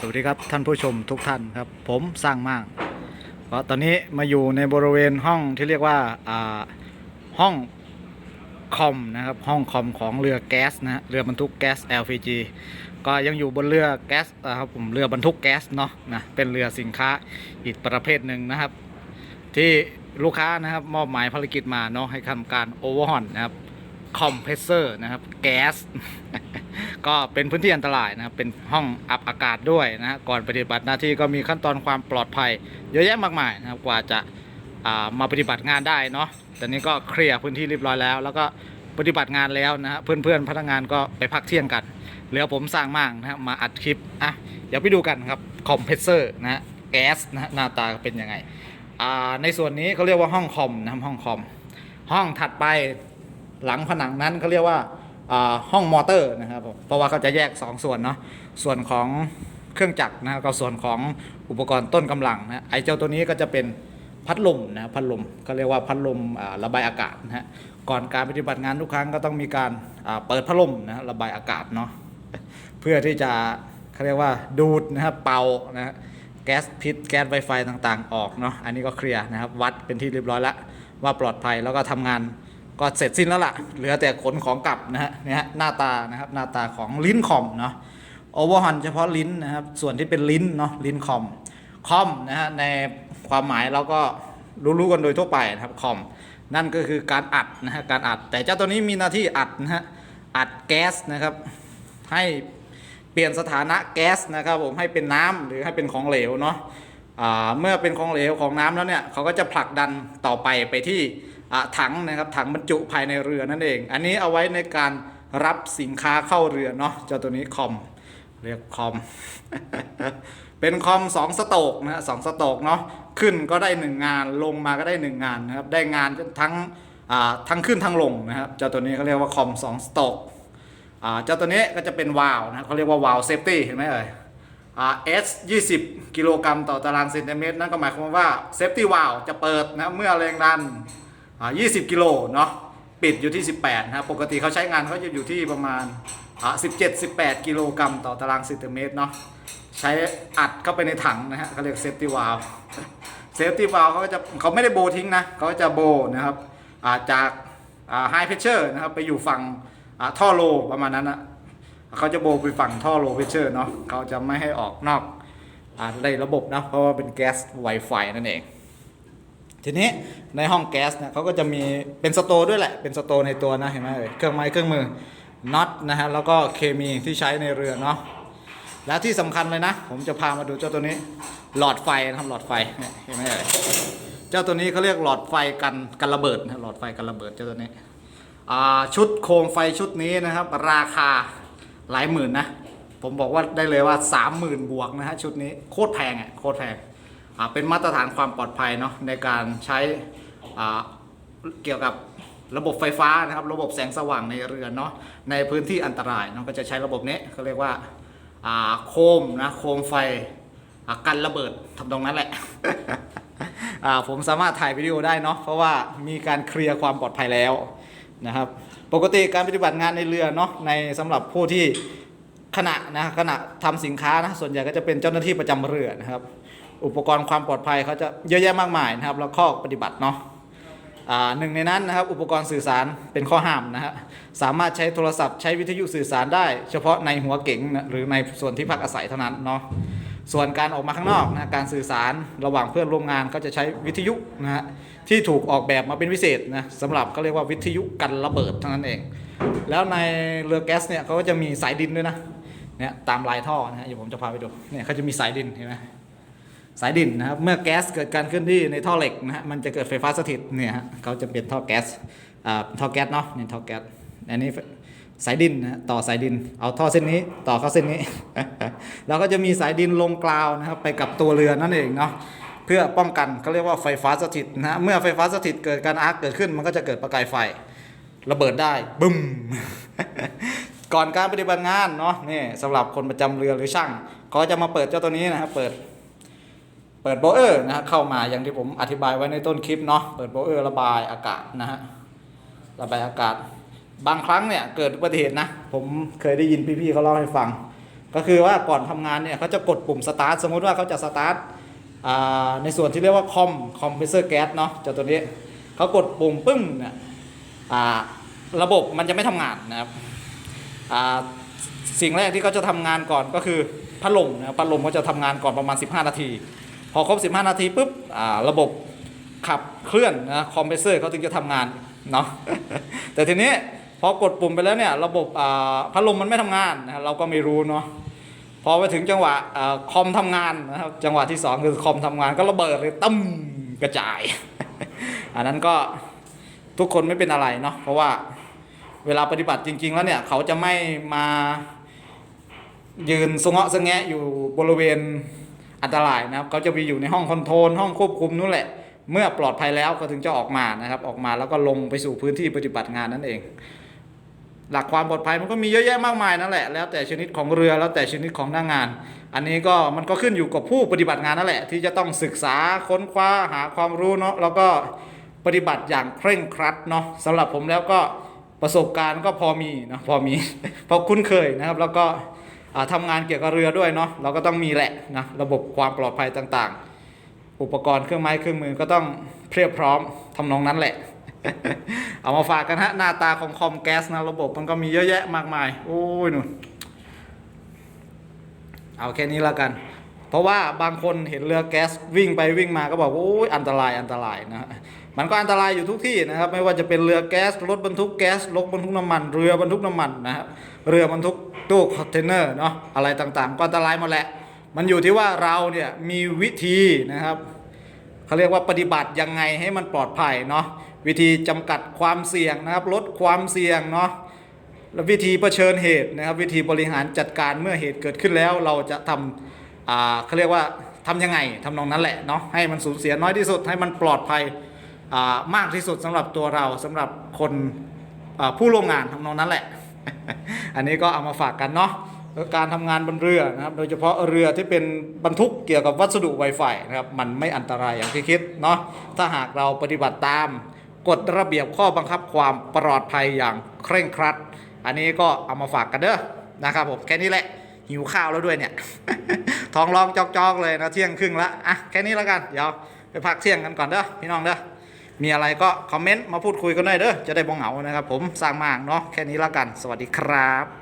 สวัสดีครับท่านผู้ชมทุกท่านครับ ผมสร้างมากก็ตอนนี้มาอยู่ในบริเวณห้องที่เรียกว่าอ่าห้องคอมนะครับห้องคอมของเรือแก๊สนะฮะเรือบรรทุกแก๊ส LPG ก็ยังอยู่บนเรือแก๊สนะครับผมเรือบรรทุกแก๊สเนาะนะเป็นเรือสินค้าอีกประเภทหนึ่งนะครับ ที่ลูกค้านะครับมอบหมายภารกิจมาเนาะให้ทำการโอเวอร์ฮอนนะครับคอมเพรสเซอร์นะครับแก๊ส ก็เป็นพื้นที่อันตรายนะครับ เป็นห้องอับอากาศด้วยนะฮะก่อนปฏิบัติหน้าที่ก็มีขั้นตอนความปลอดภัย เยอะแยะมากมายนะครับกว่าจะามาปฏิบัติงานได้เนาะตอนนี้ก็เคลียร์พื้นที่เรียบร้อยแล้ว แล้วก็ปฏิบัติงานแล้วนะฮะเพื่อนๆพนักงานก็ไปพักเที่ยงกันเหลือผมสร้างมากนะฮะมาอัดคลิปอะเดี๋ยวไปดูกันครับคอมเพรสเซอร์นะฮะแก๊สนะฮะหน้าตาเป็นยังไงอ่าในส่วนนี้เขาเรียกว่าห้องคอมนะครับห้องคอม ห้องถัดไปหลังผนังนั้นเขาเรียกว่าอ่าห้องมอเตอร์นะครับผม เพราะว่าเขาจะแยก 2 ส่วนเนาะส่วนของเครื่องจักรนะกับส่วนของอุปกรณ์ต้นกำลังนะไอเจ้าตัวนี้ก็จะเป็นพัดลมนะพัดลมก็เรียกว่าพัดลมระบายอากาศนะฮะก่อนการปฏิบัติงานทุกครั้งก็ต้องมีการเปิดพัดลมนะระบายอากาศเนาะเพื่อที่จะเขาเรียกว่าดูดนะครับเป่านะฮะแก๊สพิษแก๊สไวไฟต่างๆ ออกเนาะอันนี้ก็เคลียร์นะครับวัดเป็นที่เรียบร้อยแล้วว่าปลอดภัยแล้วก็ทำงาน ก็เสร็จสิ้นแล้วล่ะ เหลือแต่ขนของกลับนะฮะเนี่ยฮะหน้าตานะครับหน้าตาของลิ้นคอมเนาะโอเวอร์ฮอนเฉพาะลิ้นนะครับ ส่วนที่เป็นลิ้นเนาะลิ้นคอมคอมนะฮะในความหมายเราก็รู้ๆกันโดยทั่วไปนะครับคอมนั่นก็คือการอัดนะฮะการอัด แต่เจ้าตัวนี้มีหน้าที่อัดนะฮะอัดแก๊สนะครับ ให้เปลี่ยนสถานะแก๊สนะครับผมให้เป็นน้ำหรือให้เป็นของเหลวเนาะเมื่อเป็นของเหลวของน้ำแล้วเนี่ยเขาก็จะผลักดันต่อไปไปที่ ถังนะครับถังบรรจุภายในเรือนั่นเอง อันนี้เอาไว้ในการรับสินค้าเข้าเรือเนาะเจ้าตัวนี้คอมเรียกคอม เป็นคอมสองสโตกนะฮะสองสโตกเนาะขึ้นก็ได้หนึ่งงานลงมาก็ได้หนึ่งงานนะครับได้งานทั้งอ่าทั้งขึ้นทั้งลงนะครับเจ้าตัวนี้เขาเรียกว่าคอมสองสโตกอ่าเจ้าตัวนี้ก็จะเป็นวาล์วนะเขาเรียกว่าวาล์วเซฟตี้เห็นไหมเอ่ยอ่า S 20กิโลกรัมต่อตารางเซนติเมตรนั่นก็หมายความว่าเซฟตี้วาล์วจะเปิดนะเมื่อแรงดัน่า20กิโลเนาะปิดอยู่ที่ 18นะครับปกติเขาใช้งานเขาจะอยู่ที่ประมาณ17 18 กิโลกรัมต่อตารางเซนติเมตรเนาะใช้อัดเข้าไปในถังนะฮะเขาเรียกเซฟตี้วาล์วเซฟตี้วาล์วเขาจะเขาไม่ได้โบทิ้งนะเขาจะโบนะครับาจากไฮเพชเชอร์นะครับไปอยู่ฝั่งท่อโลประมาณนั้นนะเขาจะโบไปฝั่งท่อโลเพชเชอร์เนาะเขาจะไม่ให้ออกนอกอในระบบนะเพราะว่าเป็นแก๊ส Wi-Fi นั่นเอง ทีนี้ในห้องแก๊สเนี่ยเขาก็จะมีเป็นสโตด้วยแหละ เป็นสโตในตัวนะเห็นไหมเอ่ยเครื่องไม้เครื่องมือน็อตนะฮะแล้วก็เคมีที่ใช้ในเรือเนาะแล้วที่สำคัญเลยนะ ผมจะพามาดูเจ้าตัวนี้หลอดไฟนะครับหลอดไฟเห็นไหมเอ่ยเจ้าตัวนี้เขาเรียกหลอดไฟกันกันระเบิดนะหลอดไฟกันระเบิดเจ้าตัวนี้ชุดโคมไฟชุดนี้นะครับ ราคาหลายหมื่นนะ ผมบอกว่าได้เลยว่า 30,000 บวกนะฮะชุดนี้โคตรแพงอะโคตรแพง เป็นมาตรฐานความปลอดภัยเนาะในการใช้อ่าเกี่ยวกับระบบไฟฟ้านะครับระบบแสงสว่างในเรือนเนาะในพื้นที่อันตรายเนาะก็จะใช้ระบบนี้เขาเรียกว่าอ่าโคมนะโคมไฟอ่ากันระเบิดทำตรงนั้นแหละอ่าผมสามารถถ่ายวิดีโอได้เนาะเพราะว่ามีการเคลียร์ความปลอดภัยแล้วนะครับปกติการปฏิบัติงานในเรือเนาะในสำหรับผู้ที่ขณะนะขณะทำสินค้านะส่วนใหญ่ก็จะเป็นเจ้าหน้าที่ประจำเรือนะครับ อุปกรณ์ความปลอดภัยเขาจะเยอะแยะมากมายนะครับแล้วข้อปฏิบัติเนาะหนึ่งในนั้นนะครับอุปกรณ์สื่อสารเป็นข้อห้ามนะฮะสามารถใช้โทรศัพท์ใช้วิทยุสื่อสารได้ เฉพาะในหัวเก๋งหรือในส่วนที่พักอาศัยเท่านั้นเนาะส่วนการออกมาข้างนอกนะการสื่อสารระหว่างเพื่อนร่วมงานก็จะใช้วิทยุนะฮะที่ถูกออกแบบมาเป็นพิเศษนะสำหรับเขาเรียกว่าวิทยุกันระเบิดเท่านั้นเอง แล้วในเรือแก๊สเนี่ยเขาก็จะมีสายดินด้วยนะเนี่ยตามลายท่อนะฮะเดี๋ยวผมจะพาไปดูเนี่ยเขาจะมีสายดินเห็นไหม สายดินนะครับ เมื่อแก๊สเกิดการเคลื่อนที่ในท่อเหล็กนะฮะมันจะเกิดไฟฟ้าสถิตเนี่ยฮะเขาจะเป็นท่อแก๊สอ่าท่อแก๊สเนาะเนี่ยท่อแก๊สอันนี้สายดินนะต่อสายดินเอาท่อเส้นนี้ต่อเข้าเส้นนี้ แล้วก็จะมีสายดินลงกราวนะครับไปกับตัวเรือนั่นเองเนาะเพื่อป้องกันเขาเรียกว่าไฟฟ้าสถิตนะฮะเมื่อไฟฟ้าสถิตเกิดการอาร์คเกิดขึ้น มันก็จะเกิดประกายไฟระเบิดได้บึ้มก่อนการปฏิบัติงานเนาะนี่สำหรับคนประจำเรือหรือช่างเขาจะมาเปิดเจ้าตัวนี้นะครับเปิด เปิดโบเออร์นะฮะเข้ามาอย่างที่ผมอธิบายไว้ในต้นคลิปเนาะเปิดโบเออร์ระบายอากาศนะฮะระบายอากาศ บางครั้งเนี่ยเกิดอุบัติเหตุนะ ผมเคยได้ยินพี่ๆเขาเล่าให้ฟัง ก็คือว่าก่อนทำงานเนี่ยเขาจะกดปุ่มสตาร์ทสมมุติว่าเขาจะสตาร์ทในส่วนที่เรียกว่าคอมคอมเพรสเซอร์แก๊สเนาะเจ้าตัวนี้เขากดปุ่มปึ้มเนี่ยระบบมันจะไม่ทำงานนะครับสิ่งแรกที่เขาจะทำงานก่อนก็คือพัดลมนะพัดลมก็จะทำงานก่อนประมาณ 15 นาที อครบ 15 นาทีปุ๊บระบบขับเคลื่อนนะคอมเพรสเซอร์เขาถึงจะทำงานเนาะแต่ทีนี้พอกดปุ่มไปแล้วเนี่ยระบบพัดลมมันไม่ทำงานนะเราก็ไม่รู้เนาะพอไปถึงจังหวะอ่าคอมทำงานนะครับจังหวะที่สองคือคอมทำงานก็ระเบิดเลยตั้มกระจาย อันนั้นก็ทุกคนไม่เป็นอะไรเนาะเพราะว่าเวลาปฏิบัติจริง ๆ แล้วเนี่ยเขาจะไม่มายืนสงเงาะสงแงะอยู่บริเวณ อันตรายนะครับเขาจะไปอยู่ในห้องคอนโทรลห้องควบคุมนู่นแหละ เมื่อปลอดภัยแล้วก็ถึงจะออกมานะครับ ออกมาแล้วก็ลงไปสู่พื้นที่ปฏิบัติงานนั่นเอง หลักความปลอดภัยมันก็มีเยอะแยะมากมายนั่นแหละ แล้วแต่ชนิดของเรือแล้วแต่ชนิดของหน้างาน อันนี้ก็มันก็ขึ้นอยู่กับผู้ปฏิบัติงานนั่นแหละ ที่จะต้องศึกษาค้นคว้าหาความรู้เนาะแล้วก็ปฏิบัติอย่างเคร่งครัดเนาะสำหรับผมแล้วก็ประสบการณ์ก็พอมีนะพอมีพอคุ้นเคยนะครับ แล้วก็ ทำางานเกี่ยวกับเรือด้วยเนาะเราก็ต้องมีแหละนะระบบความปลอดภัยต่างๆ อุปกรณ์เครื่องไม้เครื่องมือก็ต้องเพียบพร้อมทำนองนั้นแหละ เอามาฝากกันฮะหน้าตาของคอมแก๊สนะระบบมันก็มีเยอะแยะมากมาย โอ้ยนุ่นเอาแค่นี้แล้วกัน เพราะว่าบางคนเห็นเรือแก๊สวิ่งไปวิ่งมาก็บอกว่าโอ้ยอันตรายอันตรายนะฮะมันก็อันตรายอยู่ทุกที่นะครับ ไม่ว่าจะเป็นเรือแก๊สรถบรรทุกแก๊สรถบรรทุกน้ำมัน เรือบรรทุกน้ำมันนะครับเรือบรรทุก ตู้คอนเทนเนอร์เนาะอะไรต่างๆ ก็อันตรายหมดแหละ มันอยู่ที่ว่าเราเนี่ยมีวิธีนะครับเขาเรียกว่าปฏิบัติยังไงให้มันปลอดภัยเนาะวิธีจำกัดความเสี่ยงนะครับ ลดความเสี่ยงเนาะและวิธีเผชิญเหตุนะครับ วิธีบริหารจัดการเมื่อเหตุเกิดขึ้นแล้วเราจะทำอ่าเขาเรียกว่าทำยังไงทำนองนั้นแหละเนาะให้มันสูญเสียน้อยที่สุดให้มันปลอดภัยมากที่สุดสำหรับตัวเราสำหรับคนผู้ร่วมงานทำนองนั้นแหละ อันนี้ก็เอามาฝากกันเนาะการทำงานบนเรือนะครับ โดยเฉพาะเรือที่เป็นบรรทุกเกี่ยวกับวัสดุไวไฟนะครับมันไม่อันตรายอย่างที่คิดเนาะถ้าหากเราปฏิบัติตามกฎระเบียบข้อบังคับความปลอดภัยอย่างเคร่งครัด อันนี้ก็เอามาฝากกันเด้อนะครับผมแค่นี้แหละหิวข้าวแล้วด้วยเนี่ยท้องร้องจอกๆเลยนะเที่ยงครึ่งละอะแค่นี้แล้วกันเดี๋ยวไปพักเที่ยงกันก่อนเด้อพี่น้องเด้อ มีอะไรก็คอมเมนต์มาพูดคุยกันได้เด้อจะได้บ่งเหงานะครับ ผมสร้างมากเนาะแค่นี้แล้วกัน สวัสดีครับ